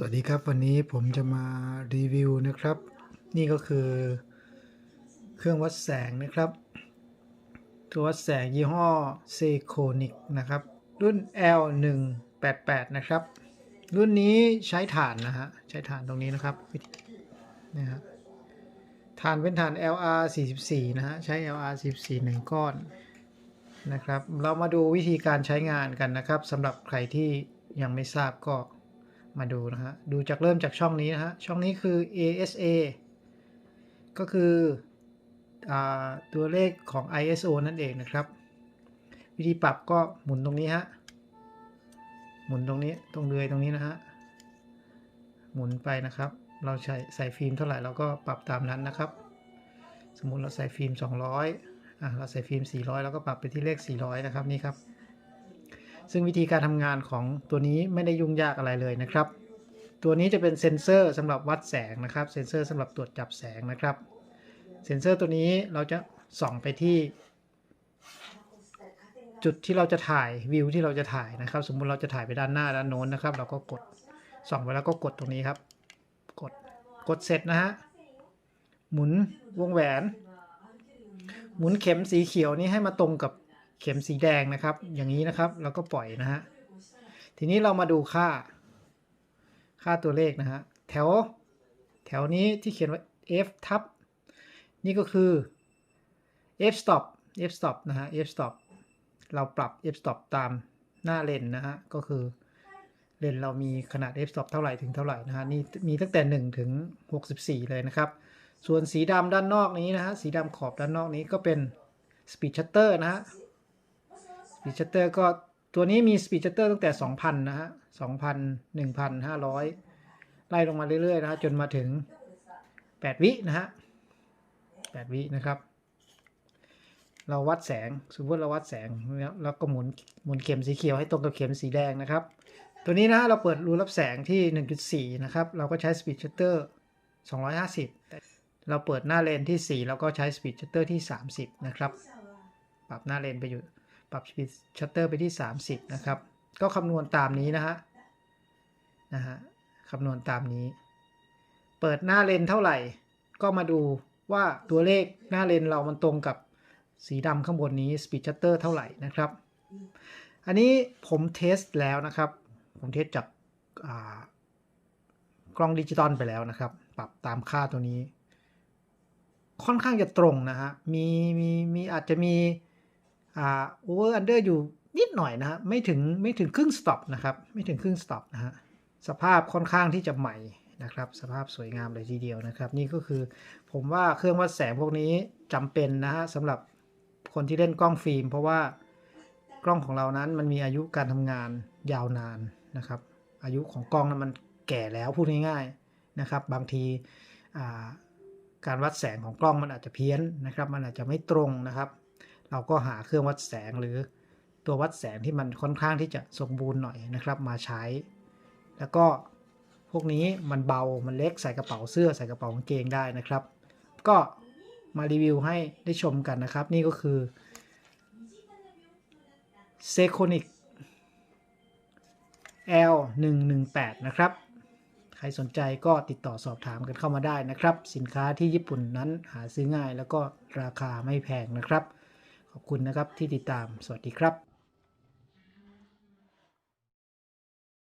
สวัสดีครับวันนี้ผมจะมารีวิวนะครับ นี่ก็คือเครื่องวัดแสงนะครับตัววัดแสงยี่ห้อเซโคนิกนะครับ รุ่น L188 นะครับ รุ่นนี้ใช้ถ่านนะฮะ ใช้ถ่านตรงนี้นะครับนี่ฮะถ่านเป็นถ่าน LR44 นะฮะ ใช้ LR44 หนึ่งก้อนนะครับ เรามาดูวิธีการใช้งานกันนะครับสำหรับใครที่ยังไม่ทราบก็ มาดูนะฮะ ดูจากเริ่มจากช่องนี้นะฮะ ช่องนี้คือ ASA ก็คืออตัวเลขของ ISO นั่นเองนะครับ วิธีปรับก็หมุนตรงนี้ฮะ หมุนตรงนี้ ตรงเรือยตรงนี้นะฮะ หมุนไปนะครับ เราใช้ใส่ฟิล์มเท่าไหร่เราก็ปรับตามนั้นนะครับ สมมุติเราใส่ฟิล์ม 200อะเราใส่ฟิล์ม 400 แล้วก็ปรับไปที่เลข 400 นะครับนี่ครับ ซึ่งวิธีการทำงานของตัวนี้ไม่ได้ยุ่งยากอะไรเลยนะครับ ตัวนี้จะเป็นเซ็นเซอร์สำหรับวัดแสงนะครับ เซ็นเซอร์สำหรับตรวจจับแสงนะครับ เซ็นเซอร์ตัวนี้เราจะส่องไปที่ จุดที่เราจะถ่ายวิวที่เราจะถ่ายนะครับ สมมุติเราจะถ่ายไปด้านหน้าด้านโน้นนะครับ เราก็กดส่องไปแล้วก็กดตรงนี้ครับ กดกดเสร็จนะฮะหมุนวงแหวน หมุนเข็มสีเขียวนี้ให้มาตรงกับ เข็มสีแดงนะครับ อย่างนี้นะครับ แล้วก็ปล่อยนะฮะ ทีนี้เรามาดูค่า ค่าตัวเลขนะฮะ แถว แถวนี้ที่เขียนว่า f ทับ นี่ก็คือ f stop f stop นะฮะ f stop เราปรับ f stop ตามหน้าเลนนะฮะ ก็คือเลนเรามีขนาด f stop เท่าไหร่ถึงเท่าไหร่นะฮะ นี่มีตั้งแต่ 1 ถึง 64 เลยนะครับ ส่วนสีดำด้านนอกนี้นะฮะ สีดำขอบด้านนอกนี้ก็เป็น speed shutter นะฮะ speed shutter ก็ตัวนี้มี speed shutter ตั้งแต่ 2,000 นะฮะ 2,000 1,500 ไล่ลงมาเรื่อยๆนะฮะจนมาถึง 8 วินะฮะ 8 วินะครับ เราวัดแสงสมมติเราวัดแสงแล้วก็หมุนหมุนเข็มสีเขียวให้ตรงกับเข็มสีแดงนะครับ ตัวนี้นะฮะเราเปิดรูรับแสงที่ 1.4 นะครับ เราก็ใช้ speed shutter 250 เราเปิดหน้าเลนที่ 4 แล้วก็ใช้ speed shutter ที่ 30 นะครับ ปรับหน้าเลนไปอยู่ ปรับ speed shutter ไปที่ 30 นะครับ ก็คำนวณตามนี้นะฮะ นะฮะคำนวณตามนี้ เปิดหน้าเลนเท่าไหร่ ก็มาดูว่าตัวเลขหน้าเลนเรามันตรงกับสีดำข้างบนนี้ speed shutter เท่าไหร่นะครับ อันนี้ผมเทสแล้วนะครับ ผมเทสจากกล้องดิจิตอลไปแล้วนะครับ ปรับตามค่าตัวนี้ ค่อนข้างจะตรงนะฮะ มีมีมีอาจจะมี โอเวอร์อันเดอร์อยู่นิดหน่อยนะฮะไม่ถึงไม่ถึงครึ่งสต็อปนะครับไม่ถึงครึ่งสต็อปนะฮะสภาพค่อนข้างที่จะใหม่นะครับสภาพสวยงามเลยทีเดียวนะครับ นี่ก็คือผมว่าเครื่องวัดแสงพวกนี้จำเป็นนะฮะสำหรับคนที่เล่นกล้องฟิล์ม เพราะว่ากล้องของเรานั้นมันมีอายุการทำงานยาวนานนะครับ อายุของกล้องนั้นมันแก่แล้วพูดง่ายๆนะครับ บางทีการวัดแสงของกล้องมันอาจจะเพี้ยนนะครับ มันอาจจะไม่ตรงนะครับ เราก็หาเครื่องวัดแสงหรือตัววัดแสงที่มันค่อนข้างที่จะสมบูรณ์หน่อยนะครับมาใช้ แล้วก็พวกนี้มันเบา มันเล็กใส่กระเป๋าเสื้อใส่กระเป๋ากางเกงได้นะครับ ก็มารีวิวให้ได้ชมกันนะครับ นี่ก็คือ s e c o n i c L 1 1 8 นะครับ ใครสนใจก็ติดต่อสอบถามกันเข้ามาได้นะครับ สินค้าที่ญี่ปุ่นนั้นหาซื้อง่ายแล้วก็ราคาไม่แพงนะครับ ขอบคุณนะครับที่ติดตาม สวัสดีครับ